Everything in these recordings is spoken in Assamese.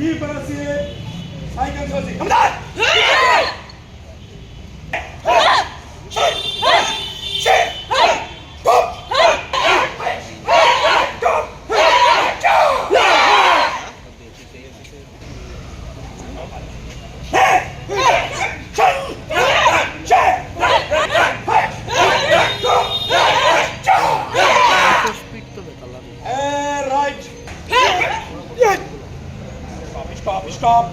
いいバランス。体幹調整。頑張れ。Stop,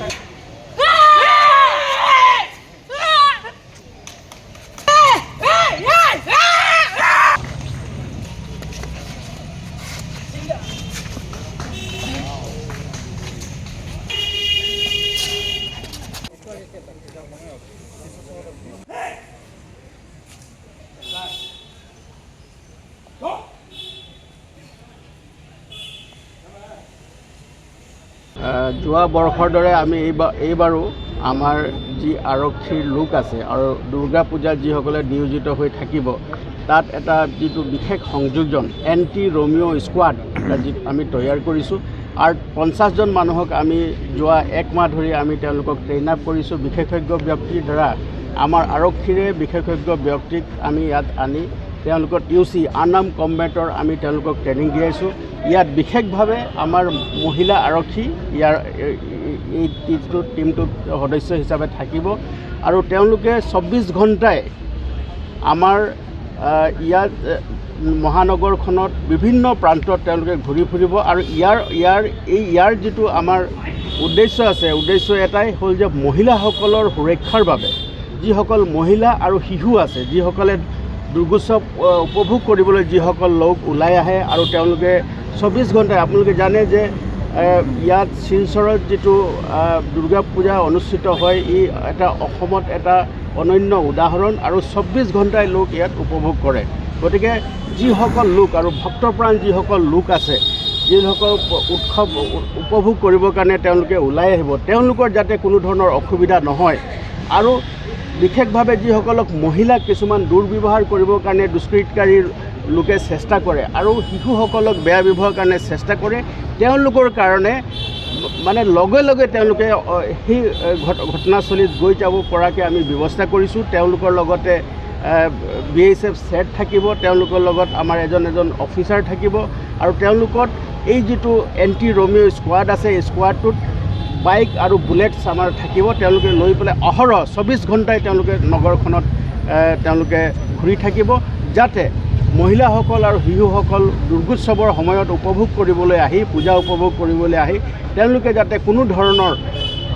আহ, যোৱা বৰ্ষৰ দৰে আমি এইবাৰ এইবাৰো আমাৰ যি আৰক্ষীৰ লোক আছে আৰু দুৰ্গা পূজাত যিসকলে নিয়োজিত হৈ থাকিব তাত এটা যিটো বিশেষ সংযোজন এণ্টি ৰমিঅ' স্কোৱাড যি আমি তৈয়াৰ কৰিছোঁ। আৰু পঞ্চাছজন মানুহক আমি যোৱা এক মাহ ধৰি আমি তেওঁলোকক ট্ৰেইন আপ কৰিছোঁ। বিশেষজ্ঞ ব্যক্তিৰ দ্বাৰা আমাৰ আৰক্ষীৰে বিশেষজ্ঞ ব্যক্তিক আমি ইয়াত আনি তেওঁলোকৰ ইউ চি আনাম কম্বেটৰ আমি তেওঁলোকক ট্ৰেইনিং দিয়াইছোঁ ইয়াত বিশেষভাৱে আমাৰ মহিলা আৰক্ষী ইয়াৰ এই টিমটোত সদস্য হিচাপে থাকিব। আৰু তেওঁলোকে চৌব্বিছ ঘণ্টাই আমাৰ ইয়াত মহানগৰখনত বিভিন্ন প্ৰান্তত তেওঁলোকে ঘূৰি ফুৰিব। আৰু ইয়াৰ ইয়াৰ এই ইয়াৰ যিটো আমাৰ উদ্দেশ্য আছে উদ্দেশ্য এটাই হ'ল যে মহিলাসকলৰ সুৰক্ষাৰ বাবে যিসকল মহিলা আৰু শিশু আছে যিসকলে দুৰ্গোৎসৱ উপভোগ কৰিবলৈ যিসকল লোক ওলাই আহে আৰু তেওঁলোকে চৌব্বিছ ঘণ্টাই আপোনালোকে জানে যে ইয়াত শিলচৰত যিটো দুৰ্গা পূজা অনুষ্ঠিত হয় ই এটা অসমত এটা অনন্য উদাহৰণ আৰু চৌব্বিছ ঘণ্টাই লোক ইয়াত উপভোগ কৰে। গতিকে যিসকল লোক আৰু ভক্তপ্ৰাণ যিসকল লোক আছে যিসকল উৎসৱ উপভোগ কৰিবৰ কাৰণে তেওঁলোকে ওলাই আহিব তেওঁলোকৰ যাতে কোনো ধৰণৰ অসুবিধা নহয়। আৰু বিশেষভাৱে যিসকলক মহিলাক কিছুমান দুৰ্ব্যৱহাৰ কৰিবৰ কাৰণে দুষ্কৃতকাৰীৰ লোকে চেষ্টা কৰে আৰু শিশুসকলক বেয়া ব্যৱহাৰৰ কাৰণে চেষ্টা কৰে তেওঁলোকৰ কাৰণে মানে লগে লগে তেওঁলোকে সেই ঘটনাস্থলীত গৈ যাব পৰাকৈ আমি ব্যৱস্থা কৰিছোঁ। তেওঁলোকৰ লগতে বি এছ এফ ছেট থাকিব তেওঁলোকৰ লগত আমাৰ এজন এজন অফিচাৰ থাকিব আৰু তেওঁলোকত এই যিটো এণ্টি ৰমিঅ' স্কোৱাড আছে এই স্কোৱাডটোত বাইক আৰু বুলেটছ আমাৰ থাকিব তেওঁলোকে লৈ পেলাই অহৰহ চৌবিছ ঘণ্টাই তেওঁলোকে নগৰখনত তেওঁলোকে ঘূৰি থাকিব যাতে মহিলাসকল আৰু শিশুসকল দুৰ্গোৎসৱৰ সময়ত উপভোগ কৰিবলৈ আহি পূজা উপভোগ কৰিবলৈ আহি তেওঁলোকে যাতে কোনো ধৰণৰ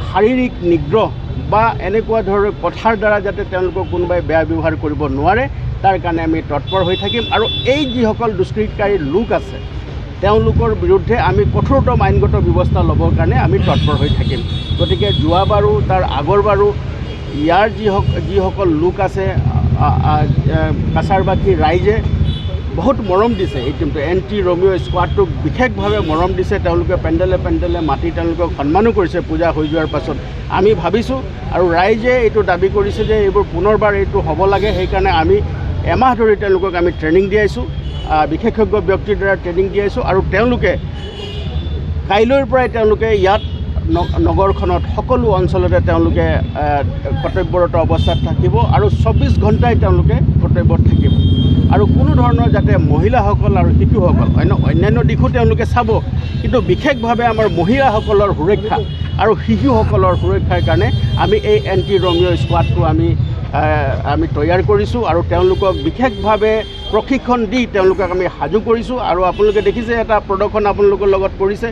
শাৰীৰিক নিগ্ৰহ বা এনেকুৱা ধৰণৰ কথাৰ দ্বাৰা যাতে তেওঁলোকক কোনোবাই বেয়া ব্যৱহাৰ কৰিব নোৱাৰে তাৰ কাৰণে আমি তৎপৰ হৈ থাকিম। আৰু এই যিসকল দুষ্কৃতকাৰী লোক আছে তেওঁলোকৰ বিৰুদ্ধে আমি কঠোৰতম আইনগত ব্যৱস্থা ল'বৰ কাৰণে আমি তৎপৰ হৈ থাকিম। গতিকে যোৱাবাৰো তাৰ আগৰবাৰো ইয়াৰ যিসক যিসকল লোক আছে কাছাৰবাসী ৰাইজে বহুত মৰম দিছে এই টিমটো এন টি ৰমিঅ' স্কোৱাডটোক বিশেষভাৱে মৰম দিছে তেওঁলোকে পেণ্ডেলে পেণ্ডেলে মাতি তেওঁলোকক সন্মানো কৰিছে পূজা হৈ যোৱাৰ পাছত। আমি ভাবিছোঁ আৰু ৰাইজে এইটো দাবী কৰিছে যে এইবোৰ পুনৰবাৰ এইটো হ'ব লাগে সেইকাৰণে আমি এমাহ ধৰি তেওঁলোকক আমি ট্ৰেইনিং দিয়াইছোঁ। বিশেষজ্ঞ ব্যক্তিৰ দ্বাৰা ট্ৰেইনিং দিয়াইছোঁ আৰু তেওঁলোকে কাইলৈৰ পৰাই তেওঁলোকে ইয়াত নগৰখনত সকলো অঞ্চলতে তেওঁলোকে কৰ্তব্যৰত অৱস্থাত থাকিব আৰু চৌব্বিছ ঘণ্টাই তেওঁলোকে কৰ্তব্যত থাকিব। আৰু কোনো ধৰণৰ যাতে মহিলাসকল আৰু শিশুসকল অন্য অন্যান্য দিশো তেওঁলোকে চাব কিন্তু বিশেষভাৱে আমাৰ মহিলাসকলৰ সুৰক্ষা আৰু শিশুসকলৰ সুৰক্ষাৰ কাৰণে আমি এই এণ্টি ৰমিঅ' স্কোৱাডটো আমি আমি তৈয়াৰ কৰিছোঁ আৰু তেওঁলোকক বিশেষভাৱে প্ৰশিক্ষণ দি তেওঁলোকক আমি সাজু কৰিছোঁ আৰু আপোনালোকে দেখিছে এটা প্ৰদৰ্শন আপোনালোকৰ লগত কৰিছে।